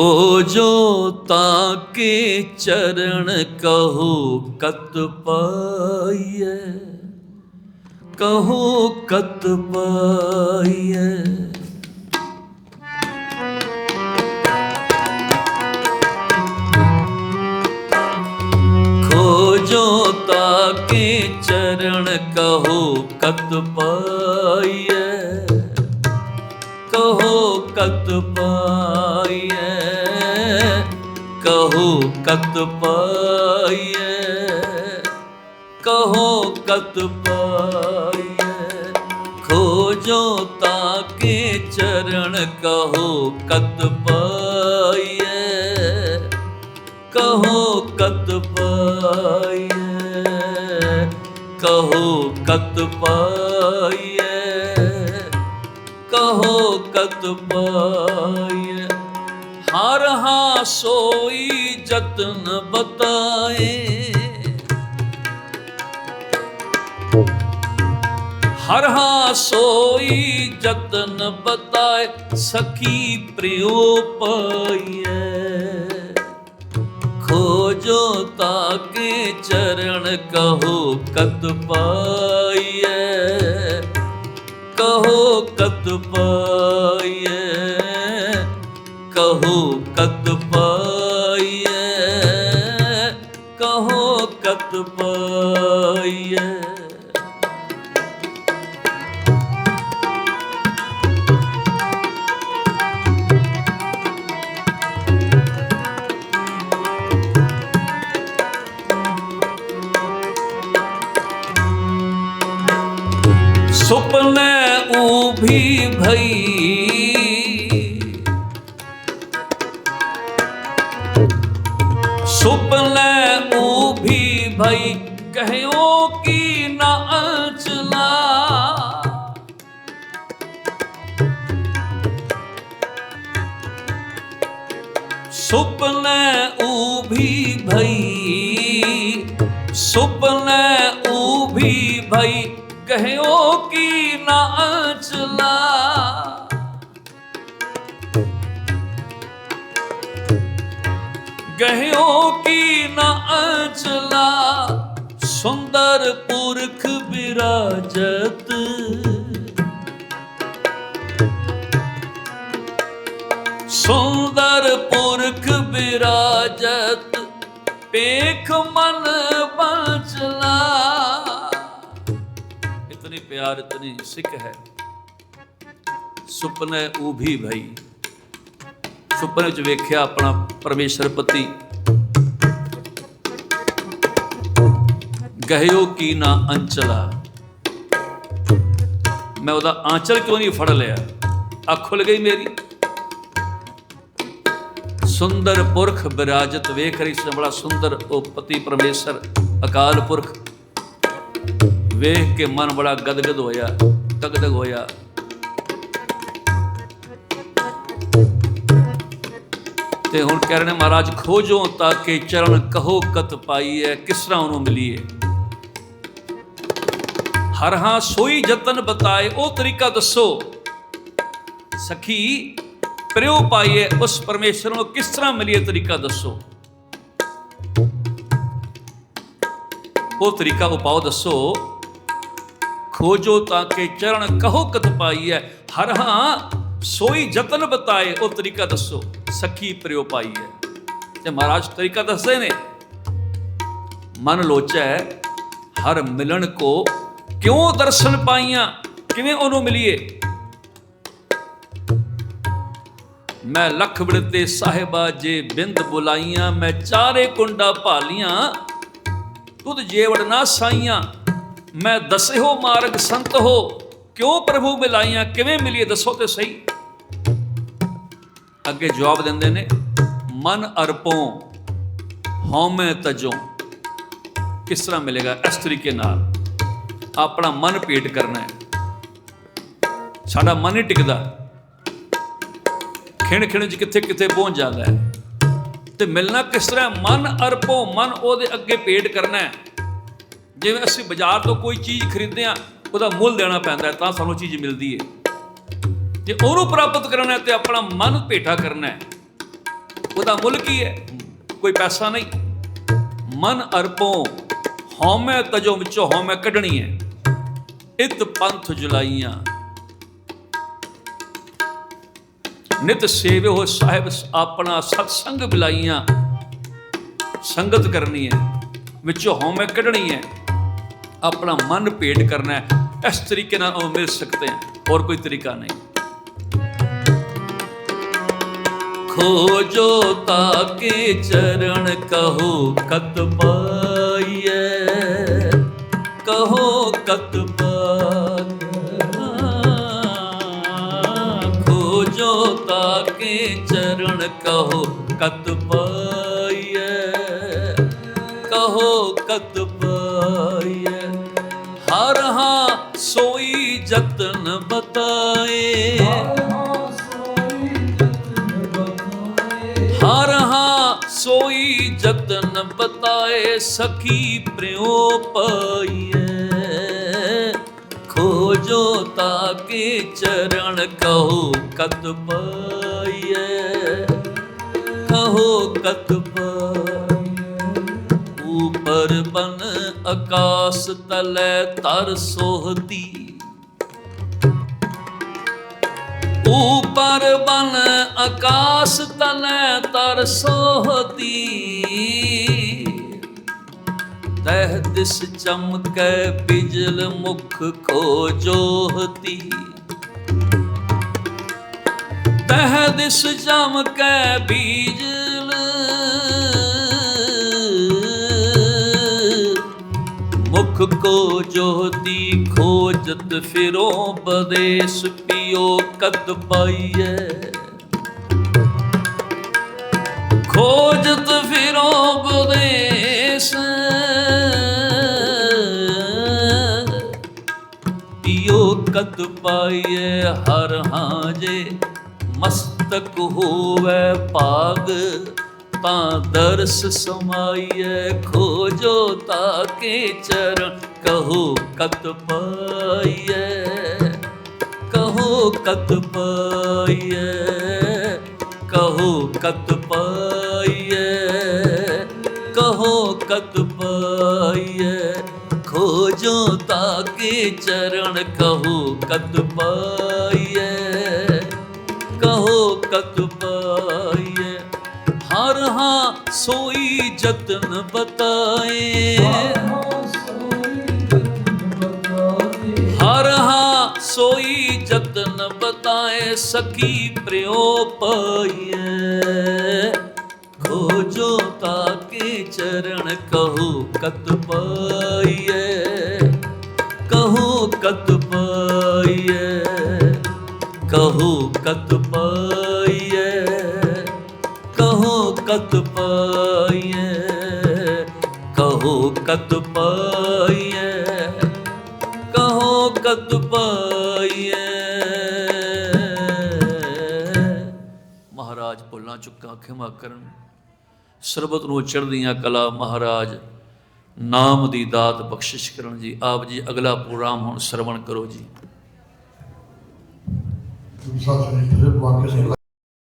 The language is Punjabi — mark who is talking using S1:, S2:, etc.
S1: ਖੋਜੋ ਤਾਂ ਕੇ ਚਰਨ ਕਹੋ ਕਤ ਪਾਈਐ। ਕਹੋ ਕਤ ਪਾਈਐ। ਖੋਜੋ ਤਾਕੇ ਚਰਨ ਕਹੋ ਕਤ ਪਾਈਐ। ਕਹੋ ਕਤ ਪਾਈਐ ਕਹੋ ਕਤ ਪਾਈਐ, ਕਹੋ ਕਤ ਪਾਈਐ। ਖੋਜੋ ਤਾਕੇ ਚਰਨ, ਕਹੋ ਕਤ ਪਾਈਐ, ਕਹੋ ਕਤ ਪਾਈਐ, ਕਹੋ ਕਤ ਪਾਈਐ, ਕਹੋ ਕਤ ਪਾਈਐ। ਹਰ ਹਾਂ ਸੋਈ ਜਤਨ ਬਤਾਏ। ਹਰ ਹਾਂ ਸੋਈ ਜਤਨ ਬਤਾਏ, ਸਖੀ ਪ੍ਰਿਯੋ ਪਾਈਐ। ਖੋਜੋ ਤਾਕੇ ਚਰਨ ਕਹੋ ਕਦ ਪਾਈਐ। ਕਹੋ ਕਦ ਪਾਈਐ। ਕਹੋ ਕਤ ਪਾਈਐ ਕਹੋ ਕਤ ਪਾਈਐ। ਸੁਪਨੇ ਊਭੀ ਭਈ ਸੁਪਨੇ ਊਭੀ ਭਈ ਕਹਿਓ ਕੀ ਨਾ ਅਚਲਾ ਸੁਪਨੇ ਊਭੀ ਭਈ ਸੁਪਨੇ ਚਲਾ ਸੁੰਦਰ ਪੁਰਖ ਬਿਰਾਜਤ ਸੁੰਦਰ ਪੁਰਖ ਬਿਰਾਜਤ ਪੇਖ ਮਨ ਬਚਲਾ ਇਤਨੀ ਪਿਆਰ, ਇਤਨੀ ਸਿੱਖ ਹੈ। ਸੁਪਨੇ ਊਭੀ ਭਈ, ਸੁਪਨੇ ਚ ਵੇਖਿਆ ਆਪਣਾ ਪਰਮੇਸ਼ਰ ਪਤੀ। ਗਹਿਓ ਕੀ ਨਾ ਅੰਚਲਾ? ਮੈਂ ਉਹਦਾ ਆਂਚਲ ਕਿਉਂ ਨਹੀਂ ਫੜ ਲਿਆ? ਅੱਖ ਖੁੱਲ ਗਈ ਮੇਰੀ। ਸੁੰਦਰ ਪੁਰਖ ਬਿਰਾਜਤ ਵੇਖ ਰਹੀ ਸੀ, ਬੜਾ ਸੁੰਦਰ ਉਹ ਪਤੀ ਪਰਮੇਸ਼ਰ, ਅਕਾਲ ਪੁਰਖ। ਵੇਖ ਕੇ ਮਨ ਬੜਾ ਗਦਗਦ ਹੋਇਆ, ਤਗਦਗ ਹੋਇਆ। ਤੇ ਹੁਣ ਕਹਿ ਰਹੇ ਮਹਾਰਾਜ, ਖੋਜੋ ਤਾਂ ਕਿ ਚਰਨ ਕਹੋ ਕਤ ਪਾਈ ਹੈ ਕਿਸ ਤਰ੍ਹਾਂ ਉਹਨੂੰ ਮਿਲੀਏ? ਹਰ ਹਾਂ ਸੋਈ ਯਤਨ ਬਤਾਏ, ਉਹ ਤਰੀਕਾ ਦੱਸੋ। ਸਖੀ ਪ੍ਰਯੋ ਪਾਈਏ, ਉਸ ਪਰਮੇਸ਼ਰ ਨੂੰ ਕਿਸ ਤਰ੍ਹਾਂ ਮਿਲੀਏ ਤਰੀਕਾ ਦੱਸੋ। ਉਹ ਤਰੀਕਾ ਉਪਾਅ ਦੱਸੋ। ਖੋਜੋ ਤਾਂ ਕਿ ਚਰਨ ਕਹੋ ਕਤ ਪਾਈਐ, ਹਰ ਹਾਂ ਸੋਈ ਯਤਨ ਬਤਾਏ, ਉਹ ਤਰੀਕਾ ਦੱਸੋ। ਸਖੀ ਪ੍ਰਯੋ ਪਾਈਐ। ਤੇ ਮਹਾਰਾਜ ਤਰੀਕਾ ਦੱਸਦੇ ਨੇ। ਮਨ ਲੋਚੈ, ਹਰ ਮਿਲਣ ਕੋ ਕਿਉਂ ਦਰਸ਼ਨ ਪਾਈਆਂ? ਕਿਵੇਂ ਉਹਨੂੰ ਮਿਲੀਏ? ਮੈਂ ਲੱਖ ਬਿੜਤੇ ਸਾਹਿਬਾ ਜੇ ਬਿੰਦ ਬੁਲਾਈਆਂ, ਮੈਂ ਚਾਰੇ ਕੁੰਡਾ ਭਾਲੀਆਂ, ਤੁਧ ਜੇਵੜ ਨਾ ਸਾਈਆਂ। ਮੈਂ ਦਸਿਓ ਮਾਰਗ ਸੰਤ ਹੋ, ਕਿਉਂ ਪ੍ਰਭੂ ਮਿਲਾਈਆਂ? ਕਿਵੇਂ ਮਿਲੀਏ? ਦੱਸੋ ਤੇ ਸਹੀ। ਅੱਗੇ ਜਵਾਬ ਦਿੰਦੇ ਨੇ, ਮਨ ਅਰਪੋਂ, ਹਉਮੈ ਤਜੋਂ। ਕਿਸ ਤਰ੍ਹਾਂ ਮਿਲੇਗਾ ਇਸ ਤਰੀਕੇ ਨਾਲ? ਆਪਣਾ ਮਨ ਭੇਟ ਕਰਨਾ ਹੈ। ਸਾਡਾ ਮਨ ਹੀ ਟਿਕਦਾ ਖਿਣ ਖਿਣ ਚ ਕਿੱਥੇ ਕਿੱਥੇ ਪਹੁੰਚ ਜਾਂਦਾ ਹੈ। ਤੇ ਮਿਲਣਾ ਕਿਸ ਤਰ੍ਹਾਂ ਮਨ ਅਰਪੋ, ਮਨ ਉਹਦੇ ਅੱਗੇ ਭੇਟ ਕਰਨਾ ਹੈ। ਜਿਵੇਂ ਅਸੀਂ ਬਾਜ਼ਾਰ ਤੋਂ ਕੋਈ ਚੀਜ਼ ਖਰੀਦਦੇ ਆ ਉਹਦਾ ਮੁੱਲ ਦੇਣਾ ਪੈਂਦਾ ਤਾਂ ਸਾਨੂੰ ਚੀਜ਼ ਮਿਲਦੀ ਹੈ। ਜੇ ਉਹਨੂੰ ਪ੍ਰਾਪਤ ਕਰਨਾ ਹੈ ਤੇ ਆਪਣਾ ਮਨ ਭੇਟਾ ਕਰਨਾ ਹੈ। ਉਹਦਾ ਮੁੱਲ ਕੀ ਹੈ? ਕੋਈ ਪੈਸਾ ਨਹੀਂ। ਮਨ ਅਰਪੋ ਹਉਮੈ ਤਜੋ ਵਿੱਚੋਂ ਹਉਮੈ ਕੱਢਣੀ ਹੈ। ਇਤ ਪੰਥ ਜੁਲਾਈਆਂ। ਨਿਤ ਸੇਵੇ ਹੋ ਸਾਹਿਬ ਆਪਣਾ ਸਤਸੰਗ ਬਿਲਾਈਆਂ। ਸੰਗਤ ਕਰਨੀ ਹੈ, ਵਿੱਚੋਂ ਹਉਮੈ ਕੱਢਣੀ ਹੈ। ਆਪਣਾ ਮਨ ਭੇਟ ਕਰਨਾ ਹੈ, ਇਸ ਤਰੀਕੇ ਨਾਲ ਉਹ ਮਿਲ ਸਕਦੇ ਹਨ ਹੋਰ ਕੋਈ ਤਰੀਕਾ ਨਹੀਂ। ਖੋਜੋ ਤਾਂ ਕੇ ਚਰਨ ਕਹੋ ਕਤਬਾ ਕਤ ਪਾਕ ਚਰਨ ਕਹੋ ਕਤ ਪਾਈਐ। ਹਰ ਹਾਂ ਸੋਈ ਜਤਨ ਬਤਾਏ। ਹਰ ਹਾਂ ਸੋਈ ਜਤਨ ਬਤਾਏ। ਸਖੀ ਪ੍ਰਿਓ ਪਾਈਐ। ਜੋ ਤਾਕੇ ਚਰਣ ਕਹੋ ਕਤ ਪਾਈਐ, ਕਹੋ ਕਤ ਪਾਈਐ। ਉਪਰ ਬਨ ਆਕਾਸ ਤਲੇ ਤਰ ਸੋਹਤੀ। ਉਪਰ ਬਨ ਆਕਾਸ ਤਲੇ ਤਰ ਸੋਹਤੀ। दिस चमकै बिजल मुख खोजोहती तह दिस चमकै बिजल मुख को जोती खोजत फिरो बदेश पियो कत पाइए खोजत फिरो ਸਿੱਖਤ ਪਾਈਏ ਹਰ ਹਾਂ ਜੇ, ਮਸਤਕ ਹੋਵੇ ਪਾਗ ਤਾਂ ਦਰਸ ਸਮਾਈਏ ਖੋਜੋ ਤਾਂ ਕੇ ਚਰਨ, ਕਹੋ ਕਤ ਪਾਈਏ, ਕਹੋ ਕਤ ਪਾਈਏ, ਕਹੋ ਕਤ ਪਾਈਏ, ਕਹੋ ਕਤ ਪਾਈਏ। ਖੋਜੋ ਤਾਕੇ ਚਰਨ ਕਹੋ ਕਤ ਪਾਈਐ। ਕਹੋ ਕਤ ਪਾਈਐ। ਹਰ ਹਾਂ ਸੋਈ ਜਤਨ ਬਤਾਏ। ਹਰ ਹਾਂ ਸੋਈ ਜਤਨ ਬਤਾਏ, ਸਖੀ ਪ੍ਰਿਓ ਪਾਈਐ। ਖੋਜੋ ਤਾਕੇ ਚਰਨ ਕਹੋ ਕਤ ਪਾਈਐ। ਕਹੋ ਕਤ ਪਾਈਐ, ਕਹੋ ਕਤ ਪਾਈਐ, ਕਹੋ ਕਤ ਪਾਈਐ, ਕਹੋ ਕਤ ਪਾਈਐ। ਮਹਾਰਾਜ ਭੁੱਲਾਂ ਚੁੱਕਾ, ਖਿਮਾ ਕਰਨ। ਸਰਬਤ ਨੂੰ ਚੜ੍ਹਦੀਆਂ ਕਲਾ ਮਹਾਰਾਜ, ਨਾਮ ਦੀ ਦਾਤ ਬਖਸ਼ਿਸ਼ ਕਰਨ ਜੀ। ਆਪ ਜੀ ਅਗਲਾ ਪ੍ਰੋਗਰਾਮ ਹੁਣ ਸਰਵਣ ਕਰੋ ਜੀ।
S2: Kurumsal senetleri bu arkadaşlar